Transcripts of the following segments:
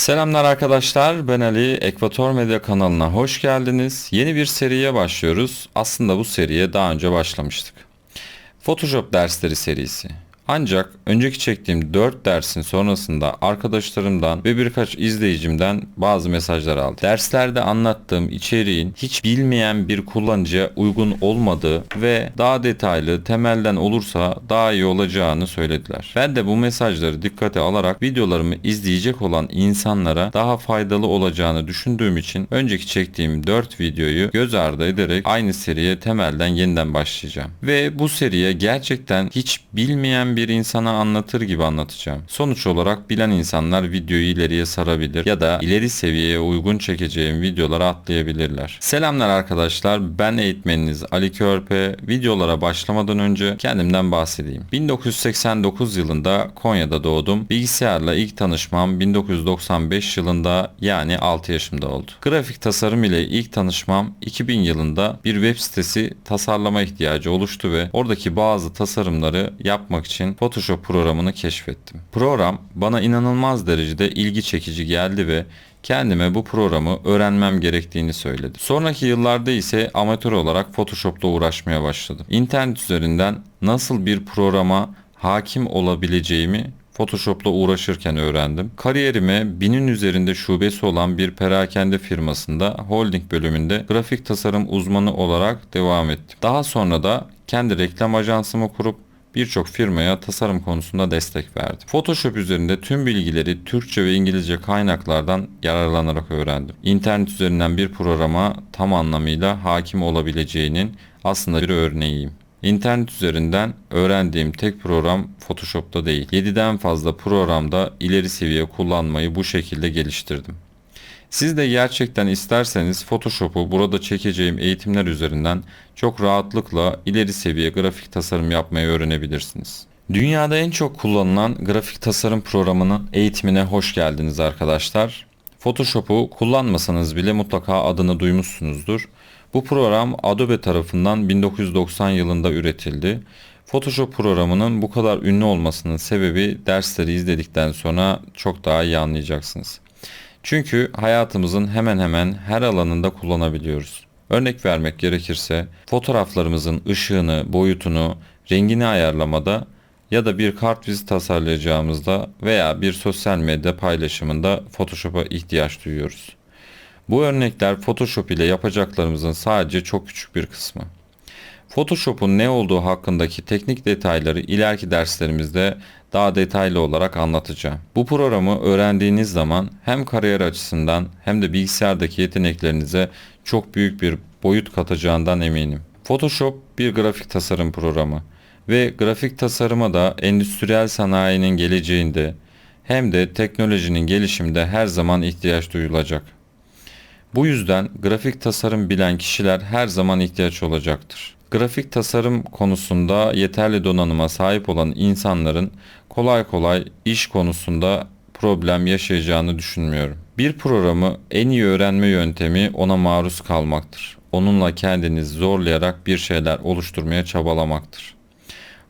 Selamlar arkadaşlar, ben Ali. Ekvator Medya kanalına hoş geldiniz. Yeni bir seriye başlıyoruz. Aslında bu seriye daha önce başlamıştık. Photoshop dersleri serisi. Ancak önceki çektiğim 4 dersin sonrasında arkadaşlarımdan ve birkaç izleyicimden bazı mesajlar aldım. Derslerde anlattığım içeriğin hiç bilmeyen bir kullanıcıya uygun olmadığı ve daha detaylı temelden olursa daha iyi olacağını söylediler. Ben de bu mesajları dikkate alarak videolarımı izleyecek olan insanlara daha faydalı olacağını düşündüğüm için önceki çektiğim 4 videoyu göz ardı ederek aynı seriye temelden yeniden başlayacağım. Ve bu seriye gerçekten hiç bilmeyen bir insana anlatır gibi anlatacağım. Sonuç olarak bilen insanlar videoyu ileriye sarabilir ya da ileri seviyeye uygun çekeceğim videolara atlayabilirler. Selamlar arkadaşlar ben eğitmeniniz Ali Körpe. Videolara başlamadan önce kendimden bahsedeyim. 1989 yılında Konya'da doğdum. Bilgisayarla ilk tanışmam 1995 yılında yani 6 yaşımda oldu. Grafik tasarım ile ilk tanışmam 2000 yılında bir web sitesi tasarlama ihtiyacı oluştu ve oradaki bazı tasarımları yapmak için Photoshop programını keşfettim. Program bana inanılmaz derecede ilgi çekici geldi ve kendime bu programı öğrenmem gerektiğini söyledi. Sonraki yıllarda ise amatör olarak Photoshop'la uğraşmaya başladım. İnternet üzerinden nasıl bir programa hakim olabileceğimi Photoshop'la uğraşırken öğrendim. Kariyerime binin üzerinde şubesi olan bir perakende firmasında holding bölümünde grafik tasarım uzmanı olarak devam ettim. Daha sonra da kendi reklam ajansımı kurup birçok firmaya tasarım konusunda destek verdim. Photoshop üzerinde tüm bilgileri Türkçe ve İngilizce kaynaklardan yararlanarak öğrendim. İnternet üzerinden bir programa tam anlamıyla hakim olabileceğinin aslında bir örneğiyim. İnternet üzerinden öğrendiğim tek program Photoshop'ta değil. 7'den fazla programda ileri seviye kullanmayı bu şekilde geliştirdim. Siz de gerçekten isterseniz Photoshop'u burada çekeceğim eğitimler üzerinden çok rahatlıkla ileri seviye grafik tasarım yapmayı öğrenebilirsiniz. Dünyada en çok kullanılan grafik tasarım programının eğitimine hoş geldiniz arkadaşlar. Photoshop'u kullanmasanız bile mutlaka adını duymuşsunuzdur. Bu program Adobe tarafından 1990 yılında üretildi. Photoshop programının bu kadar ünlü olmasının sebebi dersleri izledikten sonra çok daha iyi anlayacaksınız. Çünkü hayatımızın hemen hemen her alanında kullanabiliyoruz. Örnek vermek gerekirse fotoğraflarımızın ışığını, boyutunu, rengini ayarlamada ya da bir kartviz tasarlayacağımızda veya bir sosyal medya paylaşımında Photoshop'a ihtiyaç duyuyoruz. Bu örnekler Photoshop ile yapacaklarımızın sadece çok küçük bir kısmı. Photoshop'un ne olduğu hakkındaki teknik detayları ileriki derslerimizde daha detaylı olarak anlatacağım. Bu programı öğrendiğiniz zaman hem kariyer açısından hem de bilgisayardaki yeteneklerinize çok büyük bir boyut katacağından eminim. Photoshop bir grafik tasarım programı ve grafik tasarıma da endüstriyel sanayinin geleceğinde hem de teknolojinin gelişiminde her zaman ihtiyaç duyulacak. Bu yüzden grafik tasarım bilen kişiler her zaman ihtiyaç olacaktır. Grafik tasarım konusunda yeterli donanıma sahip olan insanların kolay kolay iş konusunda problem yaşayacağını düşünmüyorum. Bir programı en iyi öğrenme yöntemi ona maruz kalmaktır. Onunla kendinizi zorlayarak bir şeyler oluşturmaya çabalamaktır.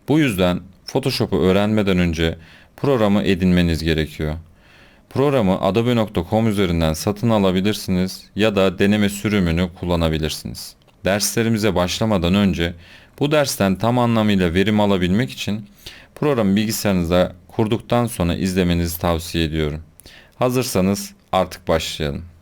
Bu yüzden Photoshop'u öğrenmeden önce programı edinmeniz gerekiyor. Programı adobe.com üzerinden satın alabilirsiniz ya da deneme sürümünü kullanabilirsiniz. Derslerimize başlamadan önce bu dersten tam anlamıyla verim alabilmek için programı bilgisayarınızda kurduktan sonra izlemenizi tavsiye ediyorum. Hazırsanız artık başlayalım.